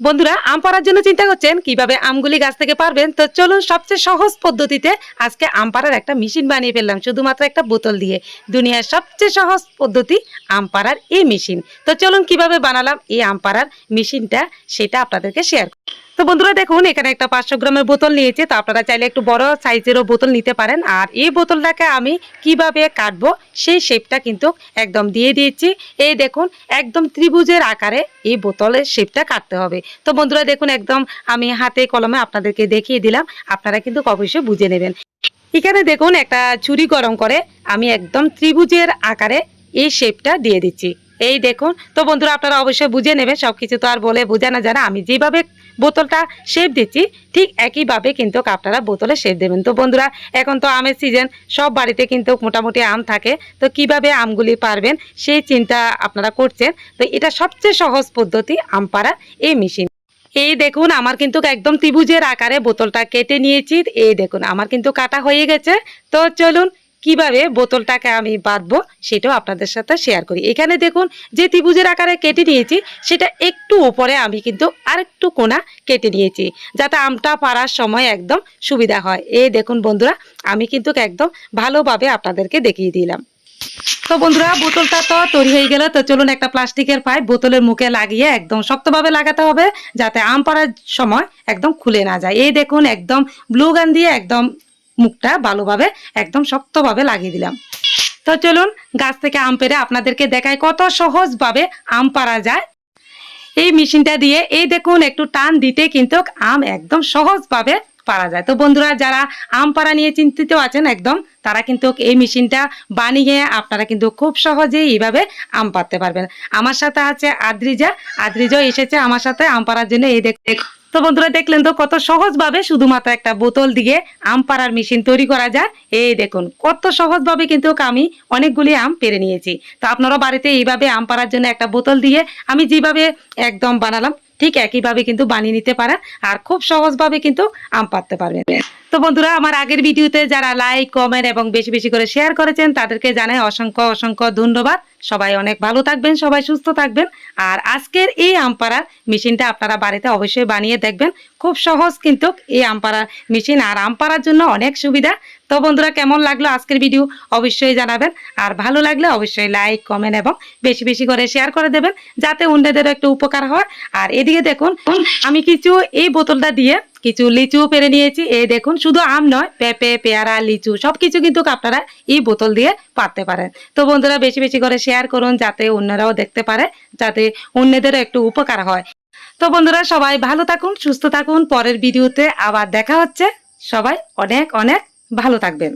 বন্ধুরা, আম পাড়ার জন্য চিন্তা করছেন, কীভাবে আমগুলি গাছ থেকে পারবেন? তো চলুন সবচেয়ে সহজ পদ্ধতিতে আজকে আম পাড়ার একটা মেশিন বানিয়ে ফেললাম, শুধুমাত্র একটা বোতল দিয়ে। দুনিয়ার সবচেয়ে সহজ পদ্ধতি আম পাড়ার এই মেশিন তো চলুন কীভাবে বানালাম এই আম পাড়ার মেশিনটা সেটা আপনাদেরকে শেয়ার তো বন্ধুরা, দেখুন, এখানে একটা পাঁচশো গ্রামের বোতল নিয়েছে, তো আপনারা চাইলে একটু বড় সাইজেরও বোতল নিতে পারেন। আর এই বোতলটাকে আমি কীভাবে কাটবো, সেই শেপটা কিন্তু একদম দিয়ে দিয়েছি। এই দেখুন, একদম ত্রিভুজের আকারে এই বোতলের শেপটা কাটতে হবে। তো বন্ধুরা দেখুন একদম আমি হাতে কলমে আপনাদেরকে দেখিয়ে দিলাম। আপনারা কিন্তু অবশ্যই বুঝে নেবেন। এখানে দেখুন একটা চুরি গরম করে আমি একদম ত্রিভুজের আকারে এই শেপটা দিয়ে দিচ্ছি। এই দেখুন, তো বন্ধুরা আপনারা অবশ্যই বুঝে নেবেন সব কিছু তো আর বলে বোঝানো যায় না। আমি যেভাবে বোতলটা শেপ দিচ্ছি, ঠিক একইভাবে কিন্তু আপনারা বোতলে শেপ দেবেন। তো বন্ধুরা, এখন তো আমের সিজন সব বাড়িতে কিন্তু মোটামুটি আম থাকে। তো কীভাবে আমগুলি পারবেন, সেই চিন্তা আপনারা করছেন। তো এটা সবচেয়ে সহজ পদ্ধতি, আম পাড়া এই মেশিন এই দেখুন, আমার কিন্তু একদম ত্রিভুজের আকারে বোতলটা কেটে নিয়েছি। এই দেখুন, আমার কিন্তু কাটা হয়ে গেছে। তো চলুন কীভাবে বোতলটাকে আমি বাঁধবো সেটাও আপনাদের সাথে শেয়ার করি। এখানে দেখুন যে ত্রিভুজের আকারে কেটে নিয়েছি, সেটা একটু উপরে আমি কিন্তু আরেকটু কোনা কেটে নিয়েছি, যাতে আমটা পাড়ার সময় একদম সুবিধা হয়। এই দেখুন বন্ধুরা, আমি কিন্তু একদম ভালোভাবে আপনাদেরকে দেখিয়ে দিলাম। তো বন্ধুরা, বোতলটা তো তৈরি হয়ে গেল, তো চলুন একটা প্লাস্টিকের পাইপ বোতলের মুখে লাগিয়ে একদম শক্তভাবে লাগাতে হবে, যাতে আম পাড়ার সময় একদম খুলে না যায়। এই দেখুন, একদম ব্লু গান দিয়ে একদম মুখটা ভালোভাবে, একদম শক্তভাবে লাগিয়ে দিলাম। তো চলুন, গাছ থেকে আম পেরে আপনাদেরকে দেখায় কত সহজভাবে আম পাড়া যায়। এই মেশিনটা দিয়ে, এই দেখুন, একটু টান দিতে কিন্তু আম একদম সহজভাবে পারা যায়। তো বন্ধুরা, যারা আম পাড়া নিয়ে চিন্তিত আছেন একদম, তারা কিন্তু এই মেশিনটা বানিয়ে আপনারা কিন্তু খুব সহজেই এইভাবে আম পাড়তে পারবেন। আমার সাথে আছে আদ্রিজা। আদ্রিজা এসেছে আমার সাথে আম পাড়ার জন্য। এই দেখ- তো বন্ধুরা দেখলেন তো কত সহজভাবে শুধুমাত্র একটা বোতল দিয়ে আম পাড়ার মেশিন তৈরি করা যায়। এই দেখুন, কত সহজভাবে কিন্তু আমি অনেকগুলি আম পেরে নিয়েছি। তো আপনারা বাড়িতে এইভাবে আম পাড়ার জন্য একটা বোতল দিয়ে আমি যেভাবে একদম বানালাম ঠিক একইভাবে কিন্তু বানিয়ে নিতে পারেন আর খুব সহজভাবে কিন্তু আম পাততে পারবেন। তো বন্ধুরা, আমার আগের ভিডিওতে যারা লাইক কমেন্ট এবং বেশি বেশি করে শেয়ার করেছেন, তাদেরকে জানাই অসংখ্য অসংখ্য ধন্যবাদ। সবাই অনেক ভালো থাকবেন, সবাই সুস্থ থাকবেন। আর আজকের এই আমপাড়ার মেশিনটা আপনারা বাড়িতে অবশ্যই বানিয়ে দেখবেন। খুব সহজ কিন্তু এই আমপাড়ার মেশিন। আর আমপাড়ার জন্য অনেক সুবিধা। তো বন্ধুরা, কেমন লাগল আজকের ভিডিও অবশ্যই জানাবেন। আর ভালো লাগলে অবশ্যই লাইক কমেন্ট এবং বেশি বেশি করে শেয়ার করে দেবেন, যাতে অন্যদেরও একটু উপকার হয়। আর এদিকে দেখুন, আমি কিছু এই বোতলটা দিয়ে কিছু লিচু পেরে নিয়েছি। এই দেখুন, শুধু আম নয়, পেঁপে, পেয়ারা, লিচু সব কিছু কিন্তু আপনারা এই বোতল দিয়ে পারতে পারেন। তো বন্ধুরা, বেশি বেশি করে শেয়ার করুন, যাতে অন্যরাও দেখতে পারে, যাতে অন্যদেরও একটু উপকার হয়। তো বন্ধুরা, সবাই ভালো থাকুন, সুস্থ থাকুন। পরের ভিডিওতে আবার দেখা হচ্ছে। সবাই অনেক অনেক ভালো থাকবেন।